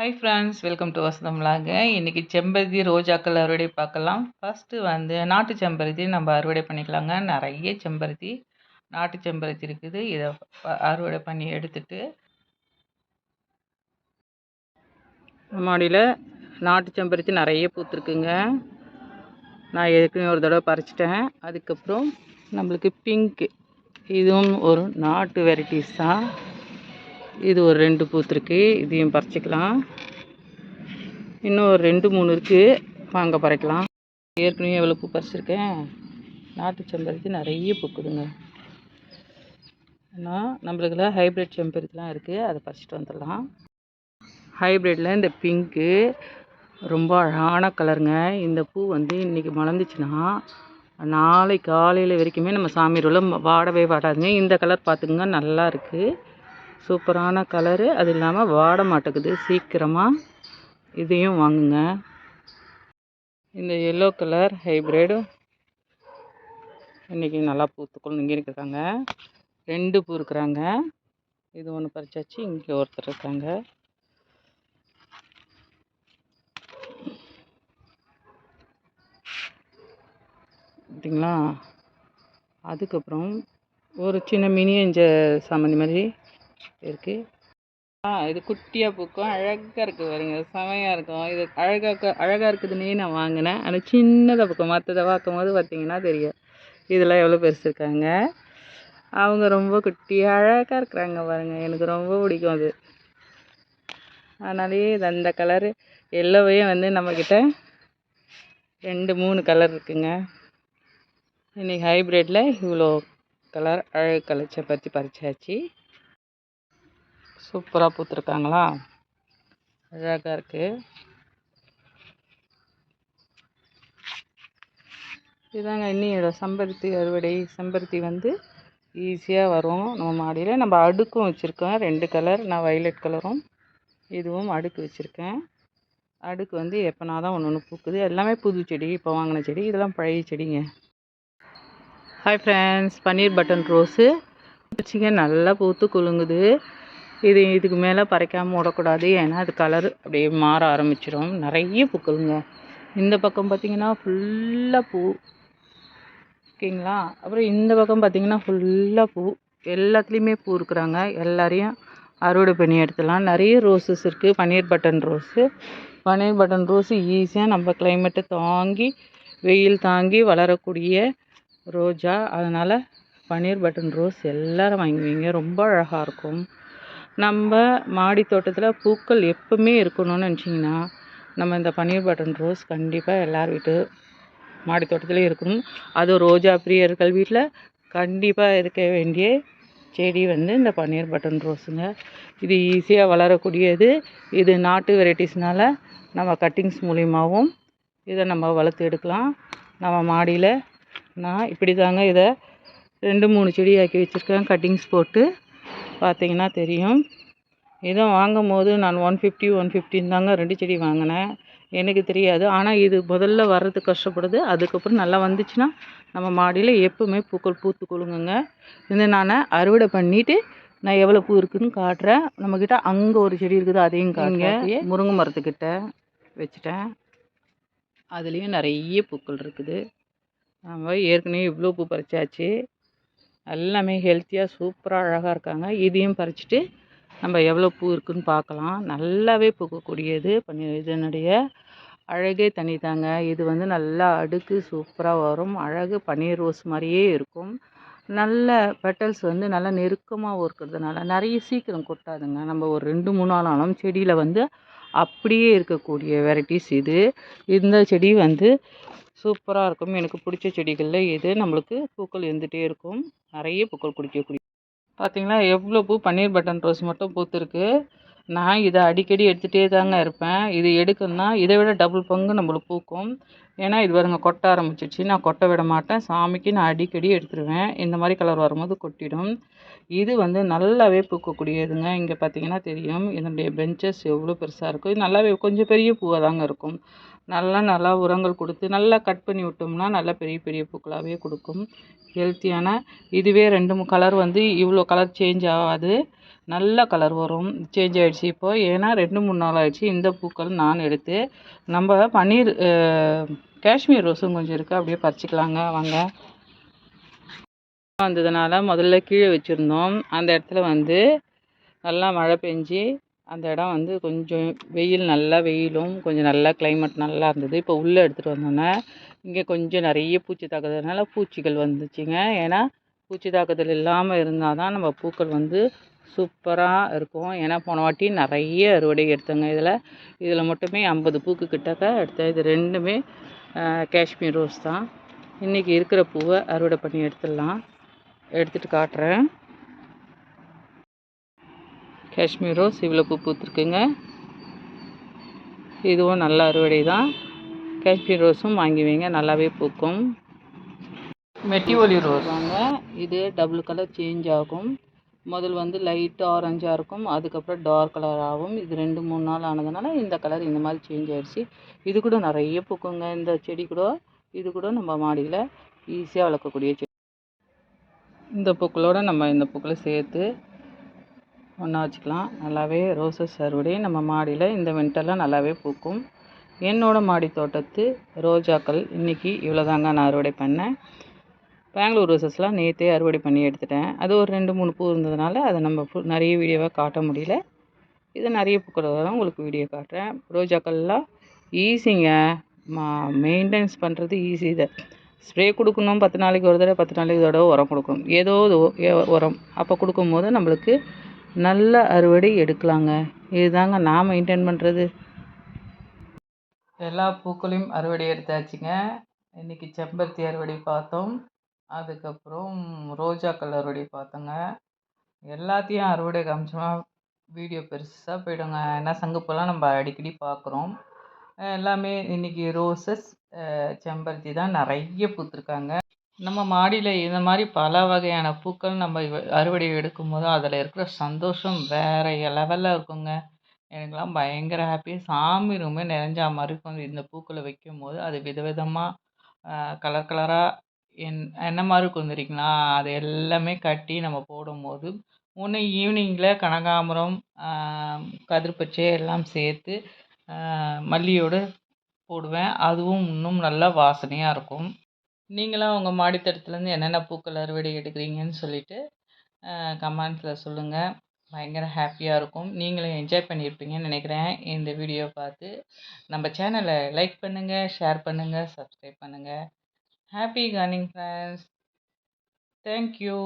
High friends welcome to வசந்தம்லாங்க இன்றைக்கி செம்பருத்தி ரோஜாக்கள் அறுவடை பார்க்கலாம். ஃபஸ்ட்டு வந்து நாட்டு செம்பருத்தி நம்ம அறுவடை பண்ணிக்கலாங்க. நிறைய செம்பருத்தி நாட்டு செம்பருத்தி இருக்குது. இதை அறுவடை பண்ணி எடுத்துட்டு மாடியில் நாட்டு செம்பருத்தி நிறைய பூத்துருக்குங்க. நான் ஏற்கனவே ஒரு தடவை பறிச்சிட்டேன். அதுக்கப்புறம் நம்மளுக்கு பிங்க்கு இதுவும் ஒரு நாட்டு வெரைட்டிஸ் தான். இது ஒரு ரெண்டு பூத்துருக்கு இதையும் பறிச்சிக்கலாம். இன்னும் ஒரு ரெண்டு மூணு இருக்குது வாங்க பறிக்கலாம். ஏற்கனவே எவ்வளோ பூ பறிச்சிருக்கேன். நாட்டு செம்பருத்தி நிறைய பூக்குதுங்க. ஆனால் நம்மளுக்குலாம் ஹைப்ரிட் செம்பருத்திலாம் இருக்குது அதை பறிச்சிட்டு வந்துடலாம். ஹைப்ரிட்டில் இந்த பிங்க்கு ரொம்ப அழகான கலருங்க இந்த பூ வந்து இன்றைக்கி மலர்ந்துச்சுன்னா நாளை காலையில் வரைக்குமே நம்ம சாமி ரூலில் வாடவே வாடாதுங்க. இந்த கலர் பார்த்துக்குங்க நல்லா இருக்குது சூப்பரான கலரு அது இல்லாமல் வாட மாட்டேங்குது. சீக்கிரமாக இதையும் வாங்குங்க. இந்த எல்லோ கலர் ஹைப்ரிட் இன்றைக்கி நல்லா பூத்து இங்கே இருக்கிறாங்க ரெண்டு பூ இருக்கிறாங்க இது ஒன்று பறிச்சாச்சு. இங்கே ஒருத்தர் இருக்காங்க. பார்த்தீங்களா அதுக்கப்புறம் ஒரு சின்ன மினியஞ்ச சாமந்தி மாதிரி இருக்குது ஆ இது குட்டியாக பூக்கும். அழகாக இருக்குது பாருங்க. செமையாக இருக்கும். இது அழகாக அழகாக இருக்குதுன்னே நான் வாங்கினேன். ஆனால் சின்னதாக பூக்கும். மற்றதை பார்க்கும்போது பார்த்தீங்கன்னா தெரியும். இதெல்லாம் எவ்வளோ பெருசு இருக்காங்க அவங்க ரொம்ப குட்டியாக அழகாக இருக்கிறாங்க பாருங்கள் எனக்கு ரொம்ப பிடிக்கும் அது. அதனாலேயே இது அந்த கலரு. எல்லோவே வந்து நம்மக்கிட்ட ரெண்டு மூணு கலர் இருக்குங்க. இன்றைக்கி ஹைப்ரிட்டில் இவ்வளோ கலர் அழகு கலர் பற்றி பறிச்சாச்சு. சூப்பராக பூத்துருக்காங்களா? அழகாக இருக்குது இதாங்க இன்னியோட செம்பருத்தி அறுவடை. செம்பருத்தி வந்து ஈஸியாக வரும். நம்ம மாடியில் நம்ம அடுக்கும் வச்சுருக்கோம். ரெண்டு கலர் நான் வயலட் கலரும் இதுவும் அடுக்கு வச்சுருக்கேன். அடுக்கு வந்து எப்போனா தான் ஒன்று ஒன்று பூக்குது. எல்லாமே புது செடி இப்போ வாங்கின செடி இதெல்லாம் பழைய செடிங்க. ஹாய் ஃப்ரெண்ட்ஸ் பன்னீர் பட்டன் ரோஸு. வச்சுங்க நல்லா பூத்து குலுங்குது. இது இதுக்கு மேலே பறைக்காமல் விடக்கூடாது ஏன்னா அது கலர் அப்படியே மாற ஆரம்பிச்சிடும் நிறைய பூக்களுங்க. இந்த பக்கம் பார்த்திங்கன்னா ஃபுல்லாக பூ. ஓகேங்களா? அப்புறம் இந்த பக்கம் பார்த்தீங்கன்னா ஃபுல்லாக பூ. எல்லாத்துலேயுமே பூ இருக்கிறாங்க. எல்லாரையும் அறுவடை பண்ணி எடுத்துலாம் நிறைய ரோஸஸ் இருக்குது பன்னீர் பட்டன் ரோஸு பன்னீர் பட்டன் ரோஸு ஈஸியாக நம்ம கிளைமேட்டை தாங்கி வெயில் தாங்கி வளரக்கூடிய ரோஜா. அதனால் பன்னீர் பட்டன் ரோஸ் எல்லோரும் வாங்கி வைங்க ரொம்ப அழகாக இருக்கும். நம்ம மாடி தோட்டத்தில் பூக்கள் எப்பவுமே இருக்கணும்னு நினச்சிங்கன்னா நம்ம இந்த பன்னீர் பட்டன் ரோஸ் கண்டிப்பாக எல்லார் வீட்டு மாடி தோட்டத்துலேயும் இருக்கணும். அதுவும் ரோஜா பிரியர்கள் வீட்டில் கண்டிப்பாக இருக்க வேண்டிய செடி வந்து இந்த பன்னீர் பட்டன் ரோஸுங்க இது ஈஸியாக வளரக்கூடியது. இது நாட்டு வெரைட்டிஸ்னால் நம்ம கட்டிங்ஸ் மூலியமாகவும் இதை நம்ம வளர்த்து எடுக்கலாம். நம்ம மாடியில் நான் இப்படி தாங்க இதை ரெண்டு மூணு செடி ஆக்கி வச்சுருக்கேன். கட்டிங்ஸ் போட்டு பார்த்தீங்கன்னா தெரியும். இதை வாங்கும் போது நான் ஒன் ஃபிஃப்டி ஒன் ஃபிஃப்டின் தாங்க ரெண்டு செடி வாங்கினேன். எனக்கு தெரியாது. ஆனால் இது முதல்ல வர்றதுக்கு கஷ்டப்படுது. அதுக்கப்புறம் நல்லா வந்துச்சுன்னா நம்ம மாடியில் எப்பவுமே பூக்கள் பூத்து குலுங்குங்க இதை நான் அறுவடை பண்ணிவிட்டு நான் எவ்வளோ பூ இருக்குதுன்னு காட்டுறேன். நம்மக்கிட்ட அங்கே ஒரு செடி இருக்குது அதையும் காட்டுங்க முருங்கை மரத்துக்கிட்ட வச்சுட்டேன். அதுலேயும் நிறைய பூக்கள் இருக்குது. நம்ம ஏற்கனவே இவ்வளோ பூ பறிச்சாச்சு. எல்லாமே ஹெல்த்தியாக சூப்பராக அழகாக இருக்காங்க. இதையும் பறிச்சுட்டு நம்ம எவ்வளோ பூ இருக்குன்னு பார்க்கலாம். நல்லாவே பூக்கக்கூடியது. பண்ணி இதனுடைய அழகே தனிதாங்க. இது வந்து நல்லா அடுக்கு சூப்பராக வரும். அழகு பன்னீர் ரோஸ் மாதிரியே இருக்கும். நல்ல பெட்டல்ஸ் வந்து நல்லா நெருக்கமாக இருக்கிறதுனால நிறைய சீக்கிரம் கொட்டாதுங்க. நம்ம ஒரு ரெண்டு மூணு நாள் ஆனாலும் செடியில் வந்து அப்படியே இருக்கக்கூடிய வெரைட்டிஸ் இது. இந்த செடி வந்து சூப்பராக இருக்கும். எனக்கு பிடிச்ச செடிகளில் இது. நம்மளுக்கு பூக்கள் இருந்துகிட்டே இருக்கும். நிறைய பூக்கள் குடிக்கக்கூடிய. பார்த்தீங்களா எவ்வளோ பூ? பன்னீர் பட்டன் ரோஸ் மட்டும் பூத்துருக்கு. நான் இதை அடிக்கடி எடுத்துகிட்டே தாங்க இருப்பேன். இது எடுக்கணும்னா இதை விட டபுள் பங்கு நம்மளுக்கு பூக்கும். ஏன்னா இது வருங்க கொட்ட ஆரம்பிச்சிச்சு நான் கொட்ட விட மாட்டேன். சாமிக்கு நான் அடிக்கடி எடுத்துருவேன். இந்த மாதிரி கலர் வரும்போது கொட்டிடும். இது வந்து நல்லாவே பூக்கக்கூடியதுங்க. இங்கே பார்த்தீங்கன்னா தெரியும். இதனுடைய பெஞ்சஸ் எவ்வளோ பெருசாக இருக்கும் இது நல்லாவே கொஞ்சம் பெரிய பூவாக தாங்க இருக்கும். நல்லா நல்லா உரங்கள் கொடுத்து நல்லா கட் பண்ணி விட்டோம்னா நல்லா பெரிய பெரிய பூக்களாகவே கொடுக்கும். ஹெல்த்தியான இதுவே ரெண்டு மூணு கலர் வந்து இவ்வளோ கலர் சேஞ்ச் ஆகாது. நல்ல கலர் வரும். சேஞ்ச் ஆகிடுச்சு இப்போது ஏன்னா ரெண்டு மூணு நாள் ஆகிடுச்சு இந்த பூக்கள் நான் எடுத்து. நம்ம பன்னீர் காஷ்மீர் ரோஸும் கொஞ்சம் இருக்குது அப்படியே பறிச்சிக்கலாங்க. வாங்க. வந்ததுனால முதல்ல கீழே வச்சுருந்தோம். அந்த இடத்துல வந்து நல்லா மழை பெஞ்சி அந்த இடம் வந்து கொஞ்சம் வெயில் நல்லா வெயிலும் கொஞ்சம் நல்லா கிளைமேட் நல்லா இருந்தது. இப்போ உள்ளே எடுத்துகிட்டு வந்தோன்னே இங்கே கொஞ்சம் நிறைய பூச்சி தாக்குதல்னால பூச்சிகள் வந்துச்சுங்க. ஏன்னா பூச்சி தாக்குதல் இல்லாமல் இருந்தால் தான் நம்ம பூக்கள் வந்து சூப்பராக இருக்கும். ஏன்னா போன வாட்டி நிறைய அறுவடை எடுத்தோங்க இதில். இதில் மட்டுமே ஐம்பது பூக்கு கிட்டக்க எடுத்தேன். இது ரெண்டுமே காஷ்மீர் ரோஸ் தான். இன்றைக்கி இருக்கிற பூவை அறுவடை பண்ணி எடுத்துடலாம். எடுத்துகிட்டு காட்டுறேன். காஷ்மீர் ரோஸ் இவ்வளோ பூ பூத்துருக்குங்க. இதுவும் நல்ல அறுவடை தான் காஷ்மீர் ரோஸும் வாங்கி வைங்க நல்லாவே பூக்கும். மெட்டி ஒலி ரோஸ். வாங்க இது டபுள் கலர் சேஞ்ச் ஆகும். முதல் வந்து லைட்டு ஆரஞ்சாக இருக்கும் அதுக்கப்புறம் டார்க் கலர் ஆகும். இது ரெண்டு மூணு நாள் ஆனதுனால இந்த கலர் இந்த மாதிரி சேஞ்ச் ஆகிடுச்சு இது கூட நிறைய பூக்குங்க இந்த செடி கூட. இது கூட நம்ம மாடியில் ஈஸியாக வளர்க்கக்கூடிய செடி. இந்த பூக்களோடு நம்ம இந்த பூக்களை சேர்த்து ஒன்றா வச்சுக்கலாம். நல்லாவே ரோசஸ் அறுவடை. நம்ம மாடியில் இந்த வின்டரில் நல்லாவே பூக்கும். என்னோடய மாடி தோட்டத்து ரோஜாக்கள் இன்றைக்கி இவ்வளோதாங்க நான் அறுவடை பண்ணேன். பெங்களூர் ரோசஸ்லாம் நேற்றே அறுவடை பண்ணி எடுத்துட்டேன். அது ஒரு ரெண்டு மூணு பூ இருந்ததுனால அதை நம்ம ஃபுல் நிறைய வீடியோவாக காட்ட முடியல. இது நிறைய பூக்களை தான் உங்களுக்கு வீடியோ காட்டுறேன். ரோஜாக்கள்லாம் ஈஸிங்க மா மெயின்டெனன்ஸ் பண்ணுறது ஈஸி இதை. ஸ்ப்ரே கொடுக்கணும் பத்து நாளைக்கு ஒரு தடவை பத்து நாளைக்கு தடவை உரம் கொடுக்கணும். ஏதோ உரம். அப்போ கொடுக்கும்போது நம்மளுக்கு நல்ல அறுவடை எடுக்கலாங்க. இதுதாங்க நான் மெயின்டைன் பண்ணுறது எல்லா பூக்களையும் அறுவடை எடுத்தாச்சுங்க. இன்றைக்கி செம்பருத்தி அறுவடை பார்த்தோம். அதுக்கப்புறம் ரோஜா அறுவடை பார்த்தோங்க. எல்லாத்தையும் அறுவடை காமிச்சோம்னா வீடியோ பெருசாக போயிடுங்க. ஏன்னா சங்குப்பெல்லாம் நம்ம அடிக்கடி பார்க்குறோம். எல்லாமே இன்றைக்கி ரோசஸ் செம்பருத்தி தான் நிறைய பூத்துருக்காங்க. நம்ம மாடியில் இந்த மாதிரி பல வகையான பூக்கள் நம்ம அறுவடை எடுக்கும் போது அதில் இருக்கிற சந்தோஷம் வேறு லெவலில் இருக்குங்க. எனக்கெலாம் பயங்கர ஹாப்பி சாமி ரூமே நிறைஞ்சா மாதிரி இருக்கும். இந்த பூக்களை வைக்கும்போது அது விதவிதமாக கலர் கலராக என் என்ன மாதிரி இருக்கும் தெரியுங்களா? அது எல்லாமே கட்டி நம்ம போடும்போது ஒன்று ஈவினிங்கில் கனகாம்பரம் கதிர்பச்சை எல்லாம் சேர்த்து மல்லியோடு போடுவேன். அதுவும் இன்னும் நல்லா வாசனையாக இருக்கும். நீங்களாம் உங்கள் மாடித்தோட்டத்துலேருந்து என்னென்ன பூக்கள் அறுவடை எடுக்கிறீங்கன்னு சொல்லிட்டு கமெண்ட்ஸில் சொல்லுங்கள் பயங்கர ஹாப்பியாக இருக்கும். நீங்களும் என்ஜாய் பண்ணியிருப்பீங்கன்னு நினைக்கிறேன். இந்த வீடியோ பார்த்து நம்ம சேனலை லைக் பண்ணுங்கள் ஷேர் பண்ணுங்கள் சப்ஸ்கிரைப் பண்ணுங்கள் ஹாப்பி கார்னிங் ஃப்ரெண்ட்ஸ். தேங்க்யூ.